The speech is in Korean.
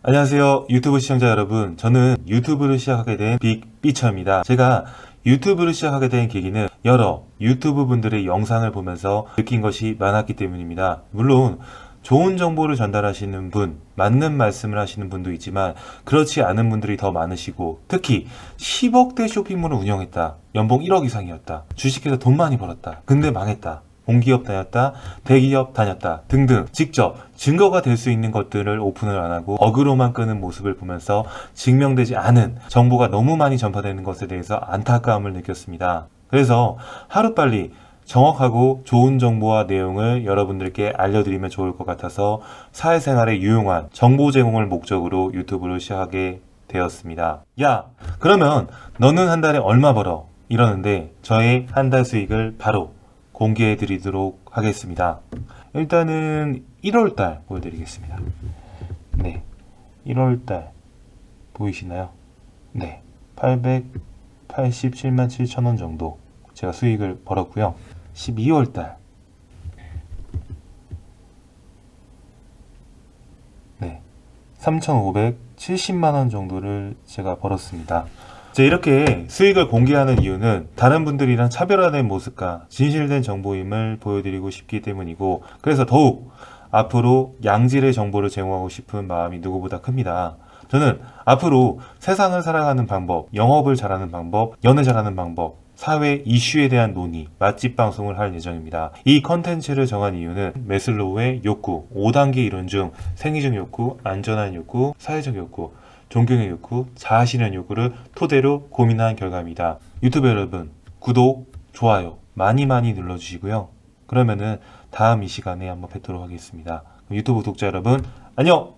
안녕하세요. 유튜브 시청자 여러분. 저는 유튜브를 시작하게 된 빅비처입니다. 제가 유튜브를 시작하게 된 계기는 여러 유튜브 분들의 영상을 보면서 느낀 것이 많았기 때문입니다. 물론 좋은 정보를 전달하시는 분 맞는 말씀을 하시는 분도 있지만 그렇지 않은 분들이 더 많으시고 특히 10억대 쇼핑몰을 운영했다. 연봉 1억 이상이었다. 주식해서 돈 많이 벌었다. 근데 망했다 공기업 다녔다, 대기업 다녔다 등등 직접 증거가 될 수 있는 것들을 오픈을 안 하고 어그로만 끄는 모습을 보면서 증명되지 않은 정보가 너무 많이 전파되는 것에 대해서 안타까움을 느꼈습니다. 그래서 하루빨리 정확하고 좋은 정보와 내용을 여러분들께 알려드리면 좋을 것 같아서 사회생활에 유용한 정보 제공을 목적으로 유튜브를 시작하게 되었습니다. 야, 그러면 너는 한 달에 얼마 벌어? 이러는데 저의 한 달 수익을 바로 공개해 드리도록 하겠습니다. 일단은 1월달 보여드리겠습니다. 네. 1월달 보이시나요? 네. 887만 7천 원 정도 제가 수익을 벌었고요. 12월달 네. 3,570만 원 정도를 제가 벌었습니다. 이렇게 수익을 공개하는 이유는 다른 분들이랑 차별화된 모습과 진실된 정보임을 보여드리고 싶기 때문이고 그래서 더욱 앞으로 양질의 정보를 제공하고 싶은 마음이 누구보다 큽니다. 저는 앞으로 세상을 살아가는 방법, 영업을 잘하는 방법, 연애 잘하는 방법, 사회 이슈에 대한 논의, 맛집 방송을 할 예정입니다. 이 컨텐츠를 정한 이유는 메슬로우의 욕구, 5단계 이론 중 생리적 욕구, 안전한 욕구, 사회적 욕구, 존경의 욕구, 자아실현 욕구를 토대로 고민한 결과입니다. 유튜브 여러분, 구독, 좋아요 많이 많이 눌러주시고요. 그러면은 다음 이 시간에 한번 뵙도록 하겠습니다. 유튜브 구독자 여러분, 안녕!